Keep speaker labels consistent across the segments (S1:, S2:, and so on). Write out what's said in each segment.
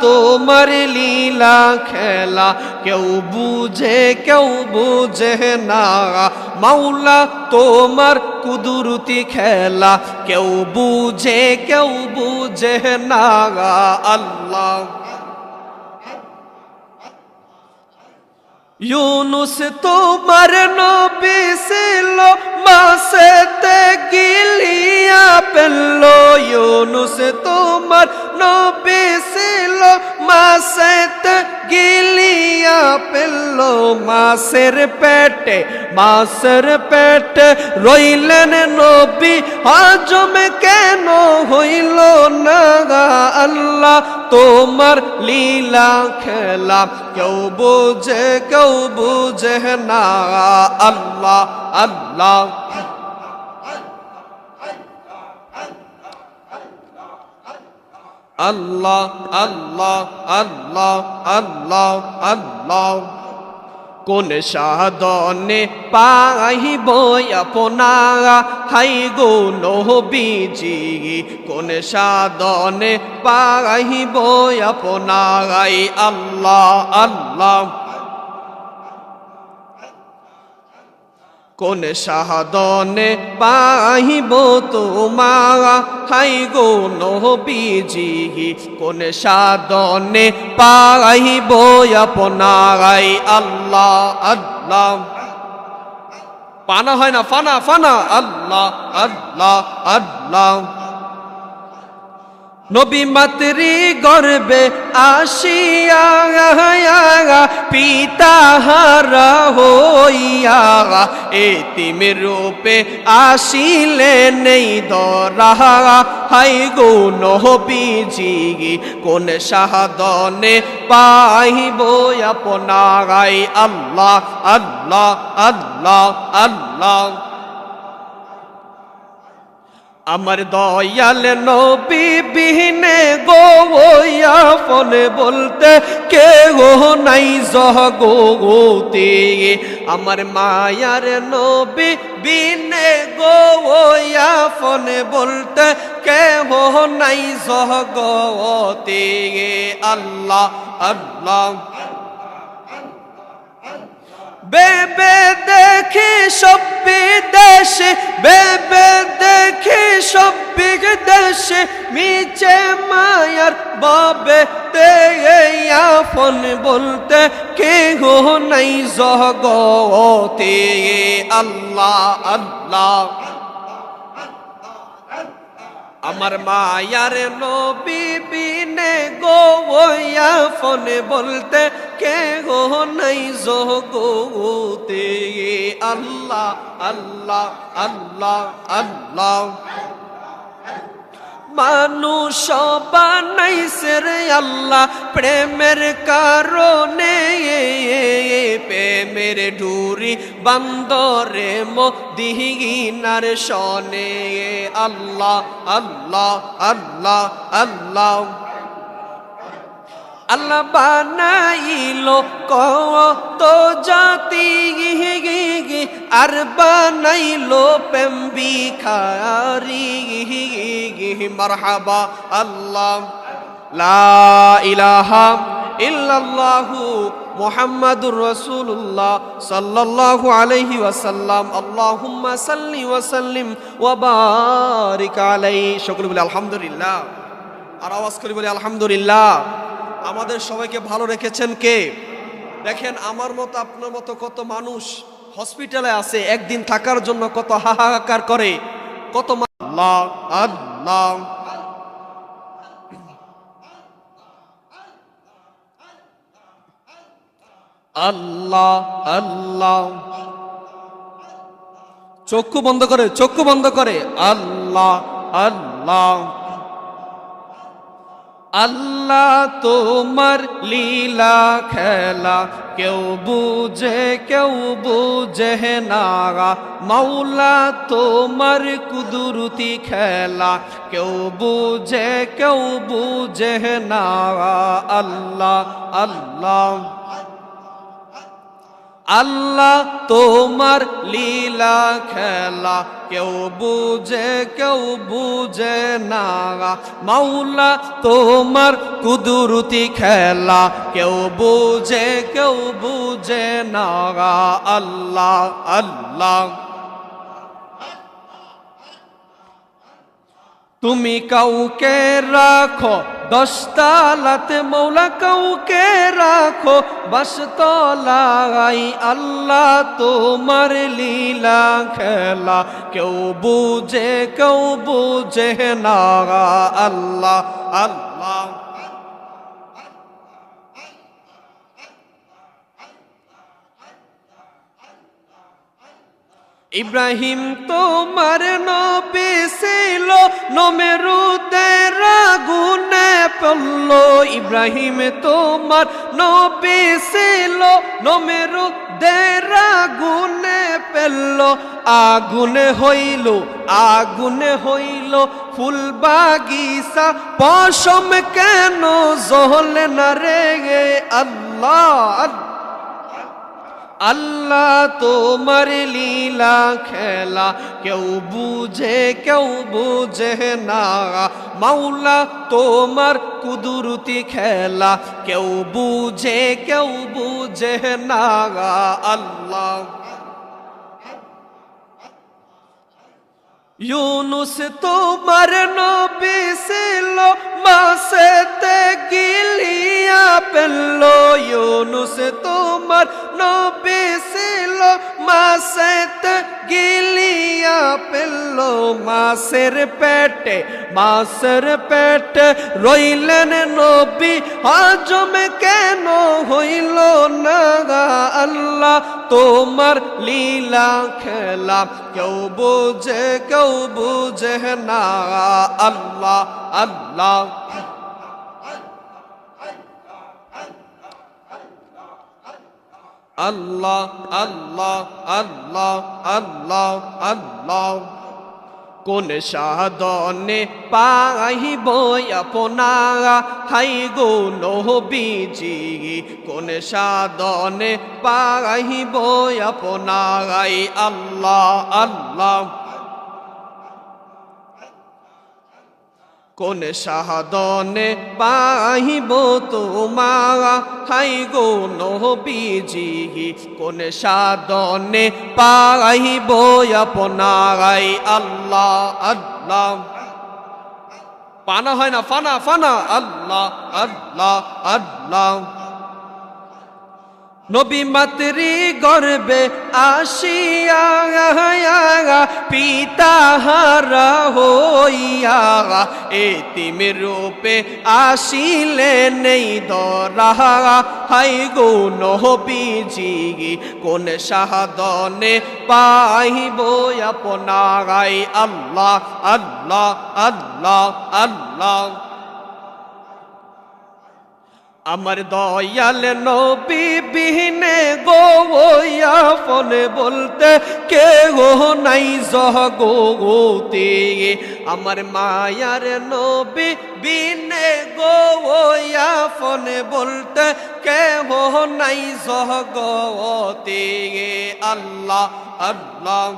S1: তোমার লীলা খেলা। কেউ বুঝে কেউ বুঝে না। মাওলা তোমার কুদুরতি খেলা। কেউ বুঝে কেউ বুঝে না। আল্লাহ। ইউনুস তোমার নবী ছিল, মাসেতে গিলিয়া পেল ইউনুস তোমার নবী ছিল মাসেতে গিলিয়া, পেল মাসের পেটে মাসের পেটে রইলেন নবী। হজম কেন হইল না আল্লাহ? তোমার লীলা খেলা কেউ বুঝে কেউ বুঝে না আল্লাহ আল্লাহ। আল্লাহ আল্লাহ আল্লাহ আল্লাহ আল্লাহ। কোন সাধনে পাহিব আপনা হাই গো নহবিজি কোন সাধনে পাহিব আপনা আল্লাহ আল্লাহ কোন শাহাদনে পাহিব তোমার? হাই গো নহবিজি কোন শাহাদনে পাহিব আপনারাই আল্লাহ আল্লাহ। পানা হয় না, ফানা ফানা, আল্লাহ আল্লাহ আল্লাহ। নবী মাতৃ গর্বে আসিয়া পিতা হারা হইয়া এতিম রূপে আসিলে নেই দরা। হাই গো নহবিজি কোন সাহাদনে পাইব আপনারাই? আল্লাহ আল্লাহ আল্লাহ আল্লাহ। আমার দয়াল নবী বিহীনে গো ফোনে বলতে কে গো নাই জহ গোতে আমার মায়ার নবী বিনে গো ফোনে বলতে কে হো নাই জগতে। আল্লাহ আল্লাহ বেবে দেখে সব বিদেশে বেবে দেখে সব বিদেশে মিছে মায়ার বাবে তে ফোন বলতে কে গো নাই জগতে। আল্লাহ আল্লাহ। আমার মায়ার নবী বিনে ফোনে বলতে কে গো নাই জগতে। আল্লাহ আল্লাহ আল্লাহ আল্লাহ। মানুষ বানাইছে রে আল্লাহ, প্রেমের কারণে প্রেমের ডুরি বান্দরে মদিনার সনে। আল্লাহ আল্লাহ আল্লাহ আল্লাহ। আল্লাহ বানাইলো কত জাতি আর বানাইলো প্রেম বিখারি মারহাবা আল্লাহ। লা ইলাহা ইল্লাল্লাহু মুহাম্মাদুর রাসূলুল্লাহ সাল্লাল্লাহু আলাইহি ওয়াসাল্লাম। আল্লাহুম্মা সাল্লি ওয়া সাল্লিম ওয়া বারিক সকলে বলে আলহামদুলিল্লাহ। আর আওয়াজ করে বলি আলহামদুলিল্লাহ। আমাদের সবাইকে ভালো রেখেছেন কে? দেখেন আমার মতো আপনার মতো কত মানুষ হসপিটালে আছে একদিন থাকার জন্য কত হাহাকার করে কত আল্লাহ। আল্লাহ আল্লাহ। চক্ষু বন্ধ করে চক্ষু বন্ধ করে। আল্লাহ আল্লাহ। আল্লাহ তোমার লীলা খেলা। কেউ বুঝে কেউ বুঝে না মাওলা তোমার কুদুরতি খেলা। কেউ বুঝে কেউ বুঝে না আল্লাহ আল্লাহ। আল্লাহ তোমার লীলা খেলা। কেউ বুঝে কেউ বুঝে না। মাওলা তোমার কুদরতি খেলা। কেউ বুঝে কেউ বুঝে না। আল্লাহ আল্লাহ। তুমি কাউকে রাখো দশতালাতে মৌলা কাউকে রাখো বাসতলাই আল্লাহ তোমার লীলা খেলা। কেউ বুঝে কেউ বুঝে না, আল্লাহ আল্লাহ। ইব্রাহিম তোমার নবী ছিল নমেরুতে রাগুনে পড়ল। ইব্রাহিম তোমার নবী নমেরু রাগুনে পেল আগুনে হইল আগুনে হইল ফুল বাগিসা পশম কেন জহলে না রে আল্লাহ? আল্লাহ তোমার লীলা খেলা, কেউ বুঝে কেউ বুঝে না। মাওলা তোমার কুদরতি খেলা, কেউ বুঝে কেউ বুঝে না। আল্লাহ। ইউনুস তোমার নবী ছিল, মাসেতে গিলিয়া পেল ইউনুস তোমার নবী ছিল, মাসেতে গিলিয়া পেল, মাসের পেটে মাসের পেটে রইলেন নবী। হজম কেন হইল না আল্লাহ? তোমার লীলা খেলা কেউ বুঝে কেউ বুঝে না আল্লাহ আল্লাহ। আল্লাহ আল্লাহ আল্লাহ আল্লাহ আল্লাহ। কোন সাধনে পাহিব আপনা হাই গো নহবিজি কোন সাধনে পাহিব আপনা আল্লাহ আল্লাহ কোন শাহাদনে পাহিব তোমার? হাই গো নবীজি কোন শাহাদনে পাহিব আপনারাই আল্লাহ আল্লাহ। পানা হয় না, ফানা ফানা, আল্লাহ আল্লাহ আল্লাহ। নবী মাতৃ গর্বে আসিয়া পিতা হারা হইয়া এতিম রূপে আসিলে নেই দরা। হাই গো নহবিজি কোন সাধনে পাইব আপনারাই? আল্লাহ আল্লাহ আল্লাহ আল্লাহ। আমার দয়াল নবী বিহীনে গোয়া ফলে বলতে কে গো নাই জহ গোতে আমার মায়ার নবী বিনে গোয়া ফলে বলতে কে গো নাই জগতে। আল্লাহ আল্লাহ।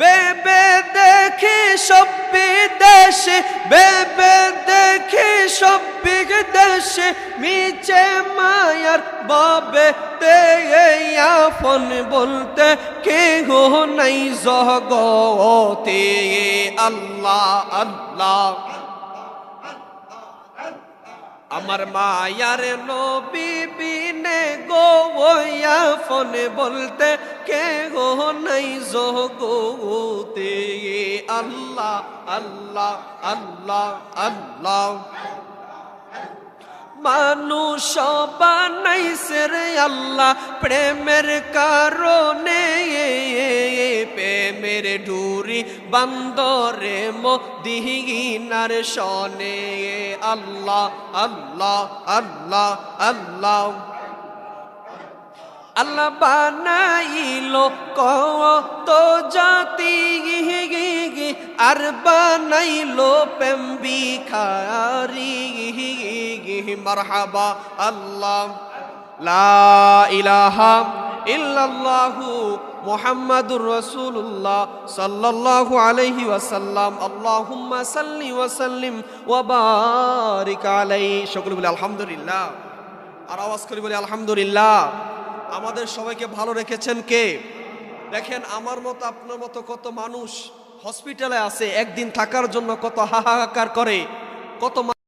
S1: বেবে দেখে সব বিদেশে, বেবে দেখে সব বিদেশে মিছে মায়ার বাবে ফোন বলতে কেহ নাই জগতে। আল্লাহ আল্লাহ। আমার মায়ার নবী বিনে ফোনে বলতে কে গো নাই জগতে। আল্লাহ আল্লাহ আল্লাহ আল্লাহ। মানুষ বানাইছে রে আল্লাহ, প্রেমের কারণে। প্রেমের ডুরি বান্দরে মদিনার সনে আল্লাহ আল্লাহ আল্লাহ আল্লাহ। আল্লাহ বানাইলো কত জাতি। আর বানাইলো প্রেম বিখারি মারহাবা, আল্লাহ। লা ইলাহা ইল্লাল্লাহু মুহাম্মাদুর রাসূলুল্লাহ সাল্লাল্লাহু আলাইহি ওয়াসাল্লাম। আল্লাহুম্মা সাল্লি ওয়া সাল্লিম ওয়া বারিক আলাইহি। সকলে বলে আলহামদুলিল্লাহ। আর আওয়াজ করে বলি আলহামদুলিল্লাহ। আমাদের সবাইকে ভালো রেখেছেন কে? দেখেন, আমার মতো, আপনার মতো কত মানুষ হসপিটালে আছে, একদিন থাকার জন্য কত হাহাকার করে, কত